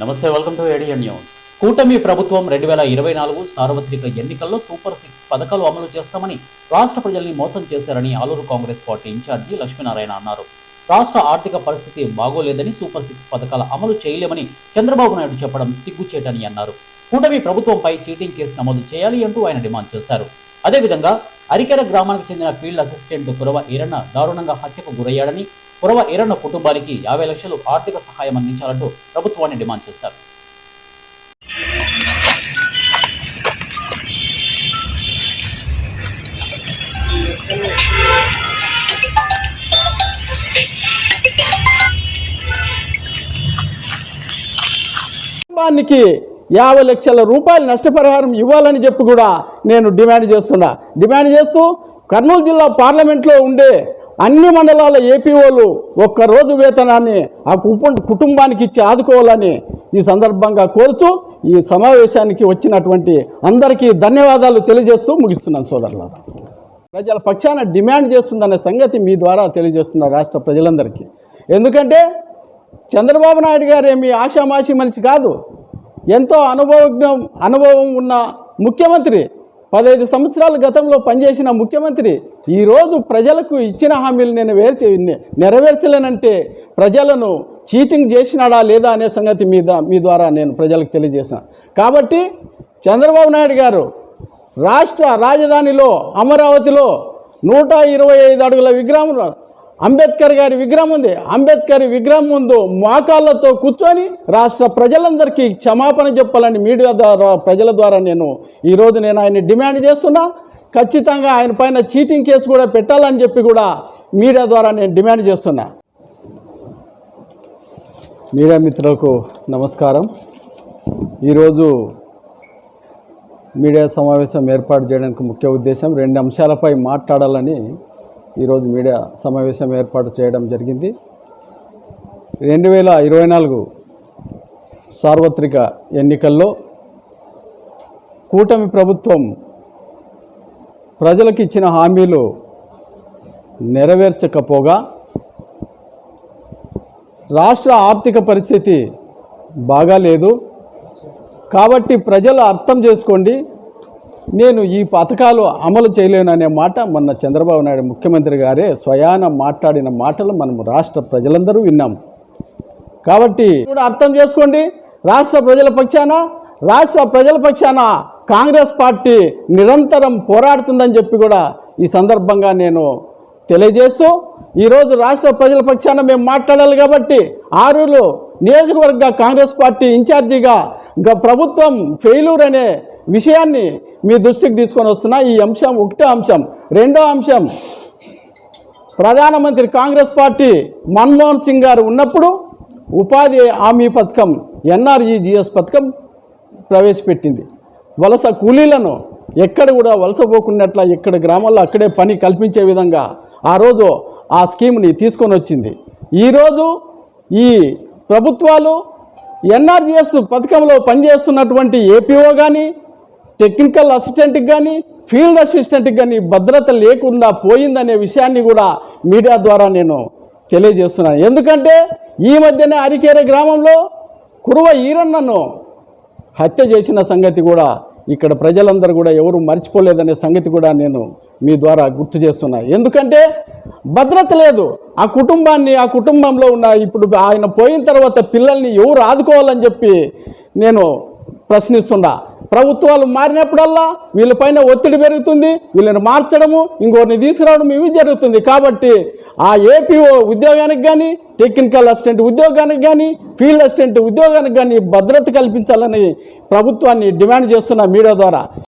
నమస్తే welcome to ఏడియన్ news కూటమి ప్రభుత్వం రెండు వేల ఇరవై నాలుగు సార్వత్రిక ఎన్నికల్లో సూపర్ సిక్స్ పథకాలు అమలు చేస్తామని రాష్ట్ర ప్రజల్ని మోసం చేశారని Aluru Congress party in charge Lakshminarayana అన్నారు. రాష్ట్ర ఆర్థిక పరిస్థితి బాగోలేదని సూపర్ సిక్స్ పథకాల అమలు చేయలేమని చంద్రబాబు నాయుడు చెప్పడం సిగ్గుచేటని అన్నారు. కూటమి ప్రభుత్వంపై చీటింగ్ కేసు నమోదు చేయాలి అంటూ ఆయన డిమాండ్ చేశారు. అదేవిధంగా అరికెర గ్రామానికి చెందిన ఫీల్డ్ అసిస్టెంట్ కురవ ఈరన్న దారుణంగా హత్యకు గురయ్యాడని కురవ ఈరన్న కుటుంబానికి యాభై లక్షలు ఆర్థిక సహాయం అందించాలంటూ ప్రభుత్వాన్ని డిమాండ్ చేశారు. కుటుంబానికి యాభై లక్షల రూపాయలు నష్టపరిహారం ఇవ్వాలని చెప్పి కూడా నేను డిమాండ్ చేస్తున్నా. డిమాండ్ చేస్తూ కర్నూలు జిల్లా పార్లమెంట్లో ఉండే అన్ని మండలాల ఏపీఓలు ఒక్కరోజు వేతనాన్ని ఆ కుటుంబానికి ఇచ్చి ఆదుకోవాలని ఈ సందర్భంగా కోరుతూ ఈ సమావేశానికి వచ్చినటువంటి అందరికీ ధన్యవాదాలు తెలియజేస్తూ ముగిస్తున్నాను సోదరుల ప్రజల పక్షాన డిమాండ్ చేస్తుందనే సంగతి మీ ద్వారా తెలియజేస్తున్న రాష్ట్ర ప్రజలందరికీ. ఎందుకంటే చంద్రబాబు నాయుడు గారు ఏమి ఆషామాషి మనిషి కాదు. ఎంతో అనుభవజ్ఞం అనుభవం ఉన్న ముఖ్యమంత్రి పదహైదు సంవత్సరాల గతంలో పనిచేసిన ముఖ్యమంత్రి ఈరోజు ప్రజలకు ఇచ్చిన హామీలు నేను వేర్చే నెరవేర్చలేనంటే ప్రజలను చీటింగ్ చేసినాడా లేదా అనే సంగతి మీద మీ ద్వారా నేను ప్రజలకు తెలియజేసిన. కాబట్టి చంద్రబాబు నాయుడు గారు రాష్ట్ర రాజధానిలో అమరావతిలో నూట ఇరవై ఐదు అడుగుల విగ్రహం అంబేద్కర్ గారి విగ్రహం ఉంది. అంబేద్కర్ విగ్రహం ముందు మోకాళ్ళతో కూర్చొని రాష్ట్ర ప్రజలందరికీ క్షమాపణ చెప్పాలని మీడియా ద్వారా ప్రజల ద్వారా నేను ఈరోజు నేను ఆయన్ని డిమాండ్ చేస్తున్నా. ఖచ్చితంగా ఆయన పైన చీటింగ్ కేసు కూడా పెట్టాలని చెప్పి కూడా మీడియా ద్వారా నేను డిమాండ్ చేస్తున్నా. మీడియా మిత్రులకు నమస్కారం. ఈరోజు మీడియా సమావేశం ఏర్పాటు చేయడానికి ముఖ్య ఉద్దేశం రెండు అంశాలపై మాట్లాడాలని ఈరోజు మీడియా సమావేశం ఏర్పాటు చేయడం జరిగింది. రెండు వేల ఇరవై నాలుగు సార్వత్రిక ఎన్నికల్లో కూటమి ప్రభుత్వం ప్రజలకు ఇచ్చిన హామీలు నెరవేర్చకపోగా రాష్ట్ర ఆర్థిక పరిస్థితి బాగాలేదు. కాబట్టి ప్రజలు అర్థం చేసుకోండి నేను ఈ పథకాలు అమలు చేయలేననే మాట మొన్న చంద్రబాబు నాయుడు ముఖ్యమంత్రి గారే స్వయాన మాట్లాడిన మాటలు మనం రాష్ట్ర ప్రజలందరూ విన్నాం. కాబట్టి కూడా అర్థం చేసుకోండి రాష్ట్ర ప్రజల పక్షాన రాష్ట్ర ప్రజల పక్షాన కాంగ్రెస్ పార్టీ నిరంతరం పోరాడుతుందని చెప్పి కూడా ఈ సందర్భంగా నేను తెలియజేస్తూ ఈరోజు రాష్ట్ర ప్రజల పక్షాన మేము మాట్లాడాలి కాబట్టి ఆరులో నియోజకవర్గ కాంగ్రెస్ పార్టీ ఇన్ఛార్జిగా గ- ప్రభుత్వం ఫెయిల్యూర్ అనే విషయాన్ని మీ దృష్టికి తీసుకొని వస్తున్న ఈ అంశం ఒకటే అంశం. రెండో అంశం ప్రధానమంత్రి కాంగ్రెస్ పార్టీ మన్మోహన్ సింగ్ గారు ఉన్నప్పుడు ఉపాధి హామీ పథకం ఎన్ఆర్ఈజిఎస్ పథకం ప్రవేశపెట్టింది. వలస కూలీలను ఎక్కడ కూడా వలస పోకున్నట్ల ఎక్కడ గ్రామాల్లో అక్కడే పని కల్పించే విధంగా ఆ రోజు ఆ స్కీమ్ని తీసుకొని వచ్చింది. ఈరోజు ఈ ప్రభుత్వాలు ఎన్ఆర్జిఎస్ పథకంలో పనిచేస్తున్నటువంటి ఏపీఓ కానీ టెక్నికల్ అసిస్టెంట్కి కానీ ఫీల్డ్ అసిస్టెంట్కి కానీ భద్రత లేకుండా పోయిందనే విషయాన్ని కూడా మీడియా ద్వారా నేను తెలియజేస్తున్నాను. ఎందుకంటే ఈ మధ్యనే అరికేరే గ్రామంలో కురువ ఈరన్నను హత్య చేసిన సంగతి కూడా ఇక్కడ ప్రజలందరూ కూడా ఎవరు మర్చిపోలేదనే సంగతి కూడా నేను మీ ద్వారా గుర్తు చేస్తున్నా. ఎందుకంటే భద్రత లేదు. ఆ కుటుంబాన్ని ఆ కుటుంబంలో ఉన్న ఇప్పుడు ఆయన పోయిన తర్వాత పిల్లల్ని ఎవరు ఆదుకోవాలని చెప్పి నేను ప్రశ్నిస్తున్నా. ప్రభుత్వాలు మారినప్పుడల్లా వీళ్ళపైన ఒత్తిడి పెరుగుతుంది వీళ్ళని మార్చడము ఇంకోరిని తీసుకురావడం ఇవి జరుగుతుంది. కాబట్టి ఆ ఏపీఓ ఉద్యోగానికి కానీ టెక్నికల్ అసిస్టెంట్ ఉద్యోగానికి కానీ ఫీల్డ్ అసిస్టెంట్ ఉద్యోగానికి కానీ భద్రత కల్పించాలని ప్రభుత్వాన్ని డిమాండ్ చేస్తున్న మీడియా ద్వారా